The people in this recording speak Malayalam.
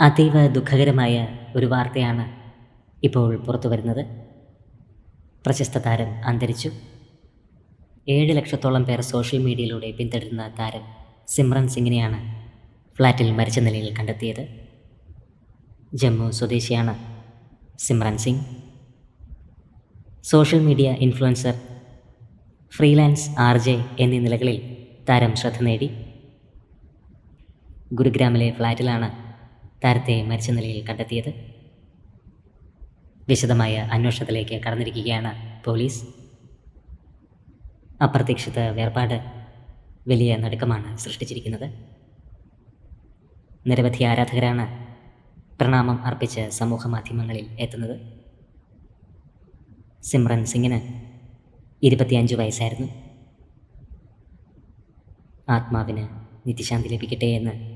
അതീവ ദുഃഖകരമായ ഒരു വാർത്തയാണ് ഇപ്പോൾ പുറത്തു വരുന്നത്. പ്രശസ്ത താരം അന്തരിച്ചു. ഏഴ് ലക്ഷത്തോളം പേർ സോഷ്യൽ മീഡിയയിലൂടെ പിന്തുടരുന്ന താരം സിമ്രൻ സിംഗിനെയാണ് ഫ്ലാറ്റിൽ മരിച്ച നിലയിൽ കണ്ടെത്തിയത്. ജമ്മു സ്വദേശിയാണ് Simran Singh. Social media influencer freelance R J എന്നീ നിലകളിൽ താരം ശ്രദ്ധ നേടി. ഗുരുഗ്രാമിലെ ഫ്ലാറ്റിലാണ് താരത്തെ മരിച്ച നിലയിൽ കണ്ടെത്തിയത്? വിശദമായ അന്വേഷണത്തിലേക്ക് കടന്നിരിക്കുകയാണ് പോലീസ്. അപ്രതീക്ഷിത വേർപാട് വലിയ നടുക്കമാണ് സൃഷ്ടിച്ചിരിക്കുന്നത്. നിരവധി ആരാധകരാണ് പ്രണാമം അർപ്പിച്ച് സമൂഹ മാധ്യമങ്ങളിൽ എത്തുന്നത്. സിമ്രൻ സിംഗിന് ഇരുപത്തിയഞ്ച് വയസ്സായിരുന്നു. ആത്മാവിന് നിത്യശാന്തി ലഭിക്കട്ടെ എന്ന്